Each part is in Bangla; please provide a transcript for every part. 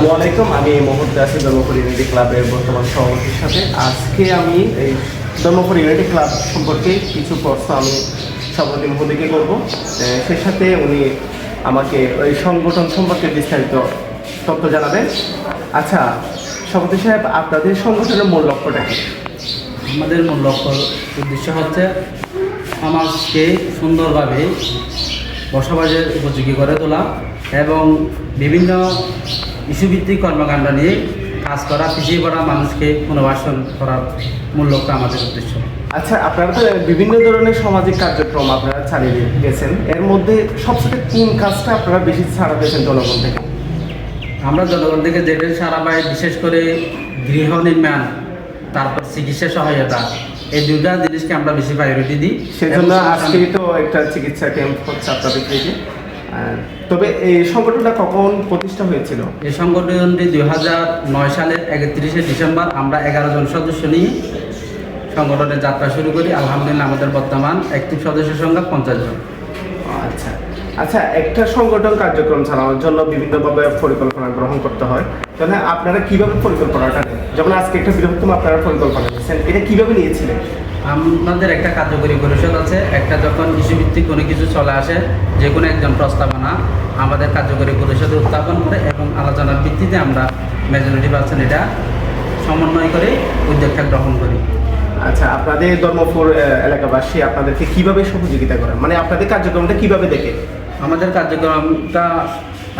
আসসালামু আমি এই মুহূর্তে আছি ধর্মপুর ইউনিটি ক্লাবের বর্তমান সভাপতির সাথে। আজকে আমি এই ধর্মপুর ইউনিটি ক্লাব সম্পর্কে কিছু প্রশ্ন আমি সভাপতি মহোদয়কে করব। সে সাথে উনি আমাকে ওই সংগঠন সম্পর্কে বিস্তারিত তথ্য জানাবেন। আচ্ছা সভাপতি সাহেব, আপনাদের সংগঠনের মূল লক্ষ্যটা কি? আমাদের মূল লক্ষ্য উদ্দেশ্য হচ্ছে সমাজকে সুন্দরভাবে বসবাসের উপযোগী করে তোলা এবং বিভিন্ন ইস্যুভিত্তিক কর্মকাণ্ড নিয়ে কাজ করা পিছিয়ে পড়া মানুষকে পুনর্বাসন করার মূল লক্ষ্য আমাদের উদ্দেশ্য। আচ্ছা আপনারা তো বিভিন্ন ধরনের সামাজিক কার্যক্রম আপনারা চালিয়ে গেছেন। এর মধ্যে সবচেয়ে কোন কাজটা আপনারা বেশি ছাড়া পেয়েছেন জনগণ থেকে? আমরা জনগণ থেকে যেটা সারা পাই বিশেষ করে গৃহ নির্মাণ তারপর চিকিৎসা সহায়তা এই দুটা জিনিসকে আমরা বেশি প্রায়োরিটি দিই। সেজন্য এবং আজকে তো একটা চিকিৎসা ক্যাম্প হচ্ছে আপনাদের থেকে। তবে এই সংগঠনটা কখন প্রতিষ্ঠা হয়েছিল? এই সংগঠনটি দুই হাজার নয় সালের একত্রিশে ডিসেম্বর আমরা এগারো জন সদস্য নিয়ে সংগঠনের যাত্রা শুরু করি। আলহামদুলিল্লাহ আমাদের বর্তমান সদস্যের সংখ্যা পঞ্চাশ জন। আচ্ছা। আচ্ছা একটা সংগঠন কার্যক্রম চালানোর জন্য বিভিন্নভাবে পরিকল্পনা গ্রহণ করতে হয়। তাহলে আপনারা কীভাবে পরিকল্পনাটা নেন? যেমন আজকে একটা বৃহত্তম আপনারা পরিকল্পনা নিয়েছেন এটা কীভাবে নিয়েছিলেন? আমাদের একটা কার্যকরী পরিষদ আছে। একটা যখন ইস্যুভিত্তিক কোনো কিছু চলে আসে যে কোনো একজন প্রস্তাবনা আমাদের কার্যকরী পরিষদে উত্থাপন করে এবং আলোচনার ভিত্তিতে আমরা মেজরিটি পার্সেন্ট এটা সমন্বয় করে উদ্যোগটা গ্রহণ করি। আচ্ছা আপনাদের ধর্মপুর এলাকাবাসী আপনাদেরকে কীভাবে সহযোগিতা করেন মানে আপনাদের কার্যক্রমটা কীভাবে দেখে? আমাদের কার্যক্রমটা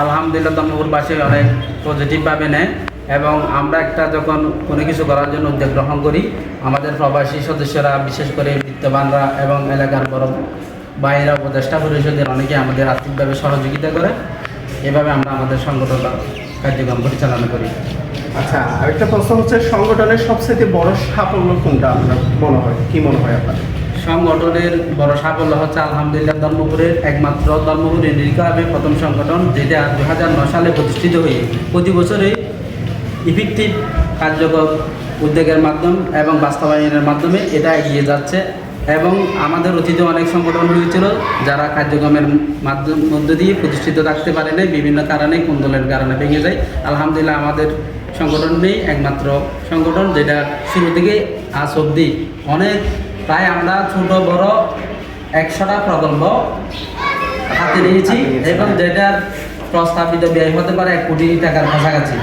আলহামদুলিল্লাহ দম্মপুরবাসী অনেক পজিটিভভাবে নেয় এবং আমরা একটা যখন কোনো কিছু করার জন্য উদ্যোগ গ্রহণ করি আমাদের প্রবাসী সদস্যরা বিশেষ করে বিত্তবানরা এবং এলাকার বড় বাইরা উপদেষ্টা পরিষদের অনেকে আমাদের আর্থিকভাবে সহযোগিতা করে এভাবে আমরা আমাদের সংগঠনটা কার্যক্রম পরিচালনা করি। আচ্ছা আরেকটা প্রশ্ন হচ্ছে সংগঠনের সবচেয়ে বড় সাফল্য কোনটা আপনার মনে হয়? কি মনে হয় আপনার? সংগঠনের বড় সাফল্য হচ্ছে আলহামদুলিল্লাহ ধর্মপুরের একমাত্র ধর্মপুর ইন্ডিয়ান প্রথম সংগঠন যেটা দু হাজার নয় সালে প্রতিষ্ঠিত হয়ে প্রতি বছরই ইফেক্টিভ কার্যকর উদ্যোগের মাধ্যম এবং বাস্তবায়নের মাধ্যমে এটা এগিয়ে যাচ্ছে। এবং আমাদের অতীতে অনেক সংগঠন হয়েছিল যারা কার্যক্রমের মাধ্যম মধ্য দিয়ে প্রতিষ্ঠিত থাকতে পারে নাই বিভিন্ন কারণে কুন্দলের কারণে ভেঙে যায়। আলহামদুলিল্লাহ আমাদের সংগঠনটাই একমাত্র সংগঠন যেটা শুরু থেকে আজ অবধি অনেক প্রায় আমরা ছোট বড় একশোটা প্রকল্প হাতে নিয়েছি এবং যেটার প্রস্তাবিত ব্যয় হতে পারে এক কোটি টাকার কাছাকাছি।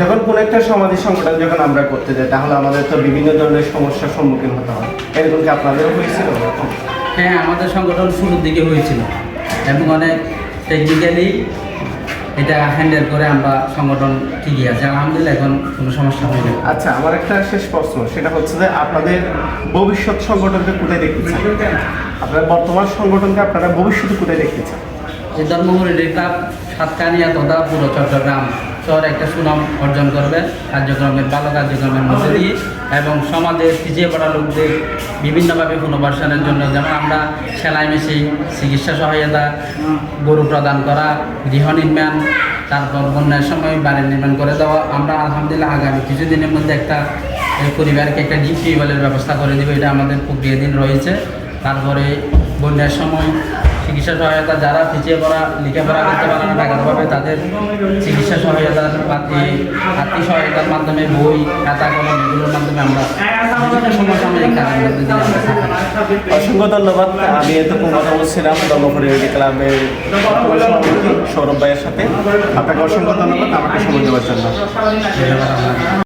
যখন কোনো একটা সমাজের সংগঠন যখন আমরা করতে যাই তাহলে আমাদের তো বিভিন্ন ধরনের সমস্যার সম্মুখীন হতে হয়। এরকম কি আপনাদেরও হয়েছিল? হ্যাঁ আমাদের সংগঠন শুরুর দিকে হয়েছিল। এবং অনেক টেকনিক্যালি এটা হ্যান্ডেল করে আমরা সংগঠন ঠিকই আছে। আলহামদুলিল্লাহ এখন কোনো সমস্যা হয়নি আচ্ছা আমার একটা শেষ প্রশ্ন সেটা হচ্ছে যে আপনাদের ভবিষ্যৎ সংগঠনকে কোথায় দেখতে চান? আপনার বর্তমান সংগঠনকে আপনারা ভবিষ্যতে কোথায় দেখতে চান? এই ধর্মপুরী ক্লাব সাতকানিয়া তথা পুরো চট্টগ্রাম। শহরে একটা সুনাম অর্জন করবে কার্যক্রমের ভালো কার্যক্রমের মধ্যে দিয়ে এবং সমাজের পিছিয়ে পড়া লোকদের বিভিন্নভাবে পুনর্বাসনের জন্য যেমন আমরা সেলাই মেশিন চিকিৎসা সহায়তা গরু প্রদান করা গৃহ নির্মাণ তারপর বন্যার সময় বাড়ি নির্মাণ করে দেওয়া। আমরা আলহামদুলিল্লাহ আগামী কিছুদিনের মধ্যে একটা পরিবারকে একটা ডিপ টিউবওয়েলের ব্যবস্থা করে দেবে। এটা আমাদের প্রক্রিয়াধীন রয়েছে। তারপরে বন্যার সময় চিকিৎসা সহায়তা যারা পিছিয়ে পড়া লেখাপড়া করতে পারে না টাকার অভাবে তাদের চিকিৎসা সহায়তার পাতি আর্থিক সহায়তার মাধ্যমে বই খাতা কলম এগুলোর মাধ্যমে আমরা। অসংখ্য ধন্যবাদ আমি এতক্ষণ কথা বলছিলাম ধর্মপুরি ক্লাবের সৌরভ ভাইয়ের সাথে আপনাকে অসংখ্য ধন্যবাদ আমাকে সময় দেওয়ার জন্য।